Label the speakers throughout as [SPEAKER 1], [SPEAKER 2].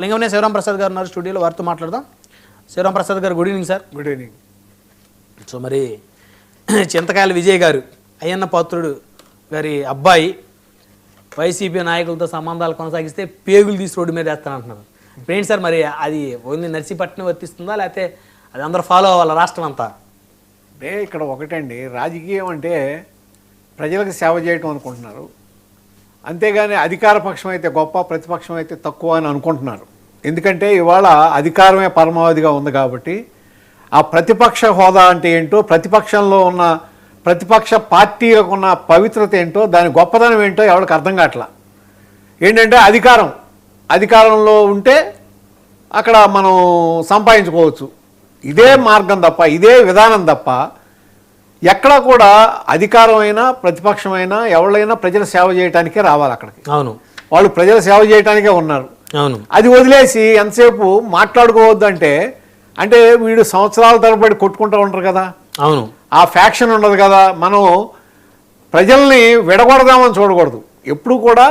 [SPEAKER 1] లింగమనే శివరాం ప్రసాద్ గారు ఉన్నారు స్టూడియోలో. వారితో మాట్లాడదాం. Sivaram Prasad garu good evening sir
[SPEAKER 2] good evening
[SPEAKER 1] so మరి చింతకాయల విజయ్ గారు అయ్యన్న పాత్రుడు గారి అబ్బాయి వైసీపీ నాయకులతో సంబంధాలు కొనసాగిస్తే పేగులు తీసి రోడ్డు మీద వేస్తానంటున్నారు. ఏంటి సార్ మరి అది ఓన్లీ నర్సీపట్నం వర్తిస్తుందా లేకపోతే అది అందరూ ఫాలో అవ్వాలి రాష్ట్రం అంతా
[SPEAKER 2] అంటే ఇక్కడ ఒకటండి రాజకీయం అంటే ప్రజలకు సేవ చేయటం అనుకుంటున్నారు. అంతేగాని అధికార పక్షం అయితే గొప్ప ప్రతిపక్షం అయితే తక్కువ అని అనుకుంటున్నారు. ఎందుకంటే ఇవాళ అధికారమే పరమావధిగా ఉంది కాబట్టి ఆ ప్రతిపక్ష హోదా అంటే ఏంటో ప్రతిపక్షంలో ఉన్న ప్రతిపక్ష పార్టీలకు ఉన్న పవిత్రత ఏంటో దాని గొప్పదనం ఏంటో ఎవరికి అర్థం కావట్లా. ఏంటంటే అధికారం. అధికారంలో ఉంటే అక్కడ మనం సంపాదించుకోవచ్చు. ఇదే మార్గం తప్ప ఇదే విధానం తప్ప ఎక్కడ కూడా అధికారమైనా ప్రతిపక్షమైనా ఎవరైనా ప్రజల సేవ చేయడానికే రావాలి అక్కడికి.
[SPEAKER 1] అవును.
[SPEAKER 2] వాళ్ళు ప్రజల సేవ చేయడానికే ఉన్నారు.
[SPEAKER 1] అవును.
[SPEAKER 2] అది వదిలేసి ఎంతసేపు మాట్లాడుకోవద్దు అంటే అంటే వీడు సంవత్సరాల తరబడి కొట్టుకుంటూ ఉంటారు కదా.
[SPEAKER 1] అవును.
[SPEAKER 2] ఆ ఫ్యాక్షన్ ఉండదు కదా. మనం ప్రజల్ని విడగొడదామని చూడకూడదు. ఎప్పుడు కూడా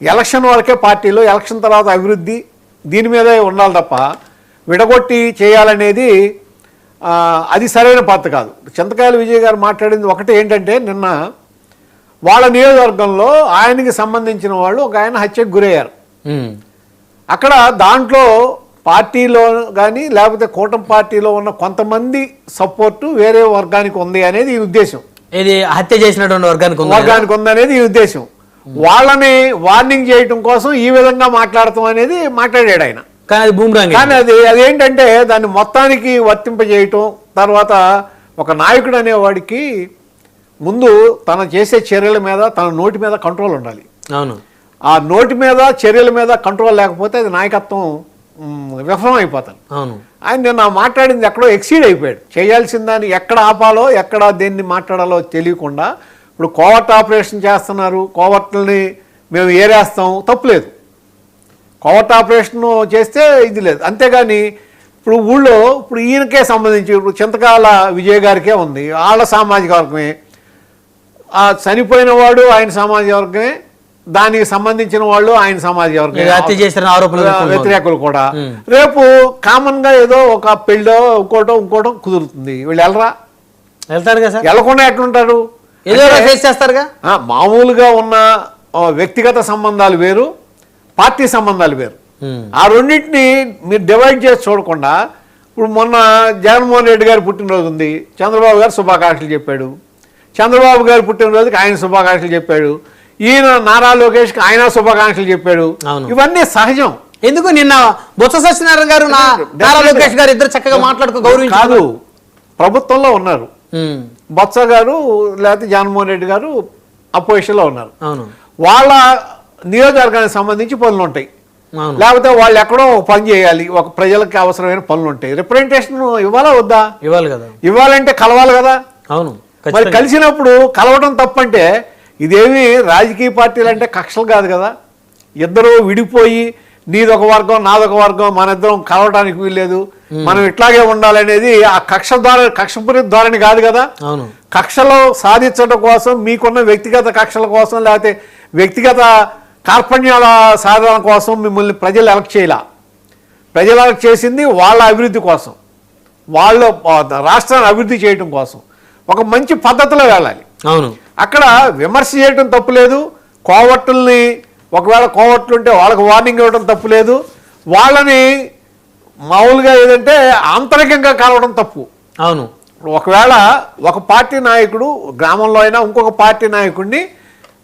[SPEAKER 2] ఎలక్షన్ వరకే పార్టీలో ఎలక్షన్ తర్వాత అభివృద్ధి దీని మీదే ఉండాలి తప్ప విడగొట్టి చేయాలనేది అది సరైన పద్ధతి కాదు. చింతకాయల విజయ్ గారు మాట్లాడింది ఒకటి ఏంటంటే నిన్న వాళ్ళ నియోజకవర్గంలో ఆయనకి సంబంధించిన వాళ్ళు ఒక ఆయన హత్యకు గురయ్యారు. అక్కడ దాంట్లో పార్టీలో కానీ లేకపోతే కూటమి పార్టీలో ఉన్న కొంతమంది సపోర్టు వేరే వర్గానికి ఉంది అనేది ఈ ఉద్దేశం.
[SPEAKER 1] ఇది హత్య చేసినటువంటి వర్గానికి ఉందా?
[SPEAKER 2] వర్గానికి ఉందనేది ఈ ఉద్దేశం. వాళ్ళని వార్నింగ్ చేయటం కోసం ఈ విధంగా మాట్లాడటం అనేది మాట్లాడాడు ఆయన.
[SPEAKER 1] కానీ అది బూమ్రాంగ్
[SPEAKER 2] కానీ అది అదేంటంటే దాన్ని మొత్తానికి వర్తింపజేయటం తర్వాత ఒక నాయకుడు అనేవాడికి ముందు తన చేసే చర్యల మీద తన నోటి మీద కంట్రోల్ ఉండాలి.
[SPEAKER 1] అవును.
[SPEAKER 2] ఆ నోటి మీద చర్యల మీద కంట్రోల్ లేకపోతే అది నాయకత్వం విఫలం అయిపోతాడు
[SPEAKER 1] అవును.
[SPEAKER 2] ఆయన నిన్న మాట్లాడింది ఎక్కడో ఎక్సీడ్ అయిపోయాడు. చేయాల్సిన దాన్ని ఎక్కడ ఆపాలో ఎక్కడ దేన్ని మాట్లాడాలో తెలియకుండా ఇప్పుడు కోవర్ట్ ఆపరేషన్ చేస్తున్నారు. కోవర్ట్ని మేము ఏరేస్తాం. తప్పులేదు. కోవర్ట్ ఆపరేషన్ చేస్తే ఇది లేదు. అంతేగాని ఇప్పుడు ఊళ్ళో ఇప్పుడు ఈయనకే సంబంధించి ఇప్పుడు చింతకాల విజయ్ గారికే ఉంది. వాళ్ళ సామాజిక వర్గమే. ఆ చనిపోయిన వాడు ఆయన సామాజిక వర్గమే. దానికి సంబంధించిన వాళ్ళు ఆయన
[SPEAKER 1] ఎదుర్కొన్న
[SPEAKER 2] వ్యతిరేకులు కూడా. రేపు కామన్గా ఏదో ఒక పెళ్ళో ఇంకోటో ఇంకోటో కుదురుతుంది. వీళ్ళు వెళ్ళరా
[SPEAKER 1] వెళ్తారు కదా
[SPEAKER 2] వెళ్ళకుండా ఎట్లుంటారు? మామూలుగా ఉన్న వ్యక్తిగత సంబంధాలు వేరు పార్టీ సంబంధాలు వేరు. ఆ రెండింటిని మీరు డివైడ్ చేసి చూడకుండా ఇప్పుడు మొన్న జగన్మోహన్ రెడ్డి గారి పుట్టినరోజు ఉంది. చంద్రబాబు గారు శుభాకాంక్షలు చెప్పాడు. చంద్రబాబు గారి పుట్టినరోజుకి ఆయన శుభాకాంక్షలు చెప్పాడు. ఈయన నారా లోకేష్కి ఆయన శుభాకాంక్షలు చెప్పాడు. ఇవన్నీ సహజం.
[SPEAKER 1] ఎందుకు నిన్న బొత్స సత్యనారాయణ గారు నారా లోకేష్ గారు ఇద్దరు చక్కగా మాట్లాడుకో గౌరవించారు
[SPEAKER 2] కాదు ప్రభుత్వంలో ఉన్నారు. బొత్స గారు లేకపోతే జగన్మోహన్ రెడ్డి గారు అపోజిషన్లో ఉన్నారు.
[SPEAKER 1] అవును.
[SPEAKER 2] వాళ్ళ నియోజకవర్గానికి సంబంధించి పనులు ఉంటాయి. లేకపోతే వాళ్ళు ఎక్కడో పని చేయాలి. ఒక ప్రజలకి అవసరమైన పనులు ఉంటాయి. రిప్రజెంటేషన్ ఇవ్వాలా వద్దా?
[SPEAKER 1] ఇవ్వాలి కదా.
[SPEAKER 2] ఇవ్వాలంటే కలవాలి కదా?
[SPEAKER 1] అవును
[SPEAKER 2] మరి. కలిసినప్పుడు కలవడం తప్పంటే ఇదేమి రాజకీయ పార్టీలు అంటే కక్షలు కాదు కదా. ఇద్దరు విడిపోయి నీదొక వర్గం నాదొక వర్గం మన ఇద్దరం కలవడానికి వీల్లేదు మనం ఇట్లాగే ఉండాలనేది ఆ కక్ష ద్వారా కక్షపూరిత ధోరణి కాదు కదా. కక్షలు సాధించడం కోసం మీకున్న వ్యక్తిగత కక్షల కోసం లేకపోతే వ్యక్తిగత కార్పణ్యాల సాధన కోసం మిమ్మల్ని ప్రజలు ఎలక్ట్ చేయలా. ప్రజలు ఎలక్ట్ చేసింది వాళ్ళ అభివృద్ధి కోసం. వాళ్ళ రాష్ట్రాన్ని అభివృద్ధి చేయడం కోసం. ఒక మంచి పద్ధతిలో వెళ్ళాలి.
[SPEAKER 1] అవును.
[SPEAKER 2] అక్కడ విమర్శ చేయడం తప్పులేదు కోవట్టుల్ని ఒకవేళ కోవట్లు ఉంటే వాళ్ళకి వార్నింగ్ ఇవ్వడం తప్పులేదు వాళ్ళని మామూలుగా ఏదంటే ఆంతరికంగా కలవడం తప్పు.
[SPEAKER 1] అవును.
[SPEAKER 2] ఒకవేళ ఒక పార్టీ నాయకుడు గ్రామంలో అయినా ఇంకొక పార్టీ నాయకుడిని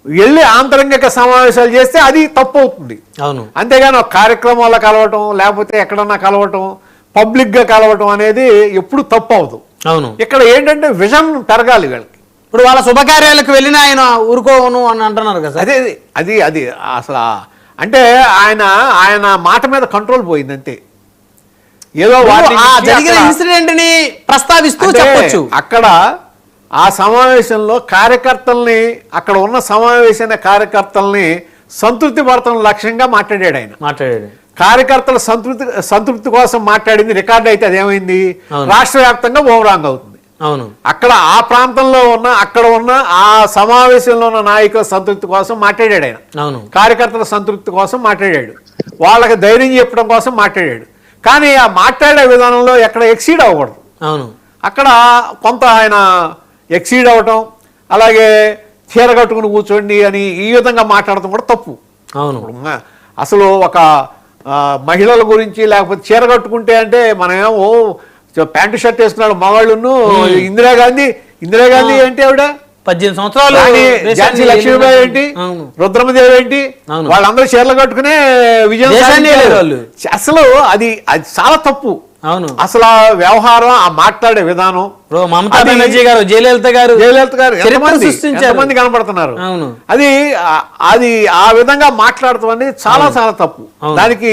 [SPEAKER 2] వెళ్ళి ఆంతరంగిక సమావేశాలు చేస్తే అది తప్పు అవుతుంది.
[SPEAKER 1] అవును.
[SPEAKER 2] అంతేగాని ఒక కార్యక్రమాల్లో కలవటం లేకపోతే ఎక్కడన్నా కలవటం పబ్లిక్గా కలవటం అనేది ఎప్పుడు తప్పు అవదు
[SPEAKER 1] అవును.
[SPEAKER 2] ఇక్కడ ఏంటంటే విజన్ పెరగాలి వీళ్ళకి.
[SPEAKER 1] ఇప్పుడు వాళ్ళ శుభకార్యాలకు వెళ్ళిన ఆయన ఊరుకోను అని అంటున్నారు కదా
[SPEAKER 2] అదే అది అది అసలు అంటే ఆయన ఆయన మాట మీద కంట్రోల్ పోయింది అంతే ఏదో
[SPEAKER 1] జరిగిన ఇన్సిడెంట్ని ప్రస్తావిస్తూ చెప్పొచ్చు.
[SPEAKER 2] అక్కడ ఆ సమావేశంలో కార్యకర్తల్ని అక్కడ ఉన్న సమావేశమైన కార్యకర్తల్ని సంతృప్తి పడటం లక్ష్యంగా మాట్లాడాడు ఆయన.
[SPEAKER 1] మాట్లాడాడు.
[SPEAKER 2] కార్యకర్తల సంతృప్తి సంతృప్తి కోసం మాట్లాడింది రికార్డు అయితే అదేమైంది. రాష్ట్ర వ్యాప్తంగా ఓవరాంగ్ అవుతుంది.
[SPEAKER 1] అవును.
[SPEAKER 2] అక్కడ ఆ ప్రాంతంలో ఉన్న అక్కడ ఉన్న ఆ సమావేశంలో ఉన్న నాయకుల సంతృప్తి కోసం మాట్లాడాడు ఆయన.
[SPEAKER 1] అవును.
[SPEAKER 2] కార్యకర్తల సంతృప్తి కోసం మాట్లాడాడు. వాళ్ళకి ధైర్యం చెప్పడం కోసం మాట్లాడాడు. కానీ ఆ మాట్లాడే విధానంలో ఎక్కడ ఎక్సీడ్ అవ్వకూడదు.
[SPEAKER 1] అవును.
[SPEAKER 2] అక్కడ కొంత ఆయన ఎక్సీడ్ అవ్వటం అలాగే చీర కట్టుకుని కూర్చోండి అని ఈ విధంగా మాట్లాడటం కూడా తప్పు.
[SPEAKER 1] అవును.
[SPEAKER 2] అసలు ఒక మహిళల గురించి లేకపోతే చీర కట్టుకుంటే అంటే మనమేమో ప్యాంటు షర్ట్ వేసుకున్నాడు మగాళ్ళును ఇందిరాగాంధీ. ఇందిరాగాంధీ ఏంటి ఆవిడ?
[SPEAKER 1] పద్దెనిమిది సంవత్సరాలు
[SPEAKER 2] ఝాన్సీ లక్ష్మీబాయి ఏంటి? రుద్రమదేవి ఏంటి. వాళ్ళందరూ చీరలు కట్టుకునే విజయం. అసలు అది అది చాలా తప్పు.
[SPEAKER 1] అవును.
[SPEAKER 2] అసలు ఆ వ్యవహారం ఆ మాట్లాడే విధానం.
[SPEAKER 1] మమతా బెనర్జీ గారు జయలలిత గారు
[SPEAKER 2] జయలలిత గారు ఎంతమంది. ఎంతమంది కనపడుతున్నారు
[SPEAKER 1] అవును.
[SPEAKER 2] అది అది ఆ విధంగా మాట్లాడటం అనేది చాలా చాలా తప్పు. దానికి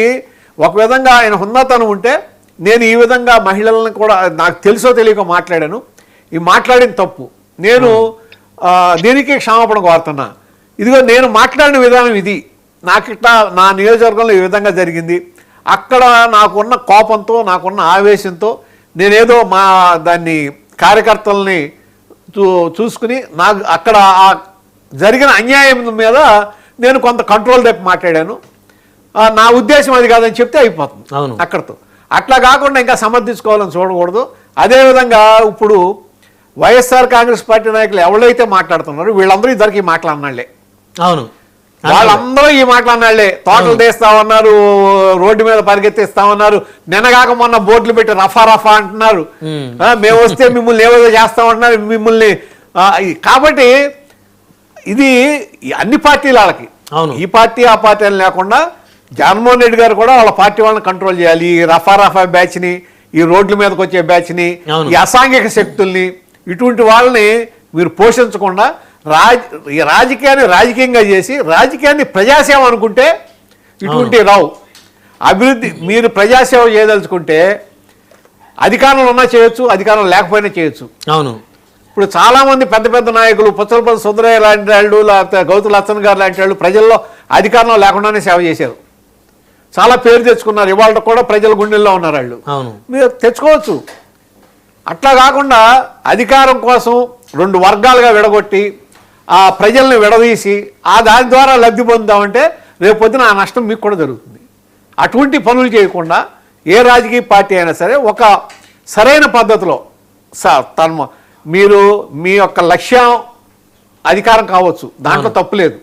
[SPEAKER 2] ఒక విధంగా ఆయన హుందాతనం ఉంటే నేను ఈ విధంగా మహిళలను కూడా నాకు తెలుసో తెలియక మాట్లాడాను. ఈ మాట్లాడిన తప్పు. నేను దీనికి క్షమాపణ కోరుతున్నా. ఇదిగో నేను మాట్లాడిన విధానం ఇది. నాకు ఇట్లా నా నియోజకవర్గంలో ఈ విధంగా జరిగింది. అక్కడ నాకున్న కోపంతో నాకున్న ఆవేశంతో నేనేదో మా దాన్ని కార్యకర్తల్ని చూ చూసుకుని నాకు అక్కడ ఆ జరిగిన అన్యాయం మీద నేను కొంత కంట్రోల్ తప్పి మాట్లాడాను. నా ఉద్దేశం అది కాదని చెప్తే అయిపోతుంది
[SPEAKER 1] అవును.
[SPEAKER 2] అక్కడతో. అట్లా కాకుండా ఇంకా సమర్థించుకోవాలని చూడకూడదు. అదేవిధంగా ఇప్పుడు వైఎస్ఆర్ కాంగ్రెస్ పార్టీ నాయకులు ఎవరైతే మాట్లాడుతున్నారో వీళ్ళందరూ ఇద్దరికి మాట్లాడినాళ్ళే
[SPEAKER 1] అవును.
[SPEAKER 2] వాళ్ళందరూ ఈ మాట్లాడినాళ్ళే తోటలు తీస్తామన్నారు రోడ్డు మీద పరిగెత్తిస్తామన్నారు నిన్నగాక మొన్న బోర్డులు పెట్టి రఫా రఫా అంటున్నారు. మేము వస్తే మిమ్మల్ని ఏదో చేస్తామంటున్నారు మిమ్మల్ని కాబట్టి ఇది అన్ని పార్టీల వాళ్ళకి.
[SPEAKER 1] అవును.
[SPEAKER 2] ఈ పార్టీ ఆ పార్టీ అని లేకుండా జగన్మోహన్ రెడ్డి గారు కూడా వాళ్ళ పార్టీ వాళ్ళని కంట్రోల్ చేయాలి. ఈ రఫా రఫా బ్యాచ్ని ఈ రోడ్ల మీదకి వచ్చే బ్యాచ్ని. ఈ అసాంఘిక శక్తుల్ని ఇటువంటి వాళ్ళని మీరు పోషించకుండా రాజ ఈ రాజకీయాన్ని రాజకీయంగా చేసి రాజకీయాన్ని ప్రజాసేవ అనుకుంటే ఇటువంటి రావు. అభివృద్ధి మీరు ప్రజాసేవ చేయదలుచుకుంటే అధికారంలో ఉన్నా చేయొచ్చు అధికారం లేకపోయినా చేయొచ్చు.
[SPEAKER 1] అవును.
[SPEAKER 2] ఇప్పుడు చాలా మంది పెద్ద పెద్ద నాయకులు పుచ్చలపల్లి సుందరయ్య లాంటి వాళ్ళు లేకపోతే గౌతు లచ్చన్ గారు లాంటి వాళ్ళు ప్రజల్లో అధికారంలో లేకుండానే సేవ చేశారు. చాలా పేరు తెచ్చుకున్నారు. ఇవాళ కూడా ప్రజల గుండెల్లో ఉన్నారు వాళ్ళు.
[SPEAKER 1] అవును.
[SPEAKER 2] మీరు తెచ్చుకోవచ్చు. అట్లా కాకుండా అధికారం కోసం రెండు వర్గాలుగా విడగొట్టి ఆ ప్రజల్ని విడదీసి ఆ దాని ద్వారా లబ్ధి పొందామంటే రేపు పొద్దున ఆ నష్టం మీకు కూడా జరుగుతుంది. అటువంటి పనులు చేయకుండా ఏ రాజకీయ పార్టీ అయినా సరే ఒక సరైన పద్ధతిలో సార్ తన మీరు మీ యొక్క లక్ష్యం అధికారం కావచ్చు. దాంట్లో తప్పు లేదు.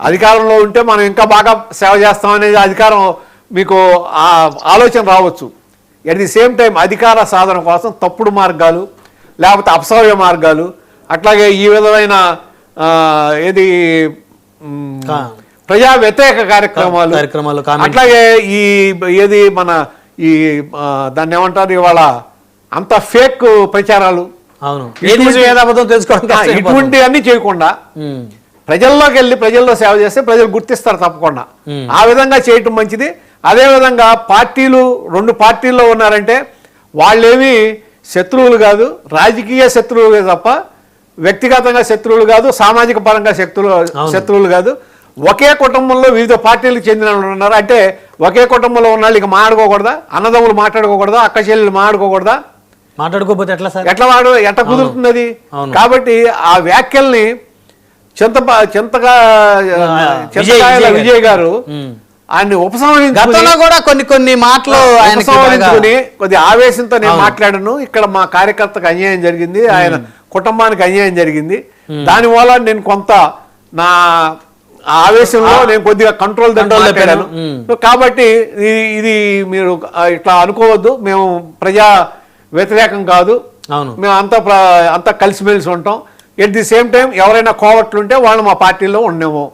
[SPEAKER 2] అధికారంలో ఉంటే మనం ఇంకా బాగా సేవ చేస్తాం అనేది అధికారం మీకు ఆలోచన రావచ్చు ఎట్ ది సేమ్ టైం అధికార సాధన కోసం తప్పుడు మార్గాలు లేకపోతే అపసవ్య మార్గాలు అట్లాగే ఈ విధమైన ఏది ప్రజా వ్యతిరేక కార్యక్రమాలు
[SPEAKER 1] కార్యక్రమాలు.
[SPEAKER 2] అట్లాగే ఈ ఏది మన ఈ దాన్ని ఏమంటారు ఇవాళ అంత ఫేక్ ప్రచారాలు
[SPEAKER 1] అవును
[SPEAKER 2] ఇటువంటి- అన్ని చేయకుండా. ప్రజల్లోకి వెళ్ళి ప్రజల్లో సేవ చేస్తే ప్రజలు గుర్తిస్తారు తప్పకుండా. ఆ విధంగా చేయటం మంచిది. అదే విధంగా పార్టీలు రెండు పార్టీల్లో ఉన్నారంటే వాళ్ళేమి శత్రువులు కాదు రాజకీయ శత్రువులే తప్ప వ్యక్తిగతంగా శత్రువులు కాదు సామాజిక పరంగా శత్రువులు. శత్రువులు కాదు. ఒకే కుటుంబంలో వివిధ పార్టీలకు చెందిన ఉన్నారు. అంటే ఒకే కుటుంబంలో ఉన్న వాళ్ళు ఇక మాట్లాడుకోకూడదా? అన్నదమ్ములు మాట్లాడుకోకూడదా? అక్క చెల్లెలు మాట్లాడుకోకూడదా?
[SPEAKER 1] మాట్లాడుకోకపోతే ఎట్లా సార్?
[SPEAKER 2] ఎట్లా వాడు ఎట్లా కుదురుతుంది. కాబట్టి ఆ వ్యాఖ్యల్ని చింత చింతగా చింతకాయల
[SPEAKER 1] విజయ్
[SPEAKER 2] గారు. ఆయన్ని ఉపసంహరించుకుని
[SPEAKER 1] కూడా కొన్ని కొన్ని మాటలు
[SPEAKER 2] ఉపసంహరించుకుని కొద్ది ఆవేశంతో నేను. మాట్లాడాను. ఇక్కడ మా కార్యకర్తకు అన్యాయం జరిగింది ఆయన కుటుంబానికి అన్యాయం జరిగింది. దాని వల్ల నేను కొంత నా ఆవేశంలో నేను కొద్దిగా కంట్రోల్.
[SPEAKER 1] మ్మ్.
[SPEAKER 2] సో కాబట్టి ఇది- మీరు ఇట్లా అనుకోవద్దు. మేము ప్రజా వ్యతిరేకం కాదు.
[SPEAKER 1] అవును.
[SPEAKER 2] మేము అంతా అంతా కలిసిమెలిసి ఉంటాం. ఎట్ ది సేమ్ టైం ఎవరైనా కోవట్లుంటే వాళ్ళు మా పార్టీలో ఉండేమో.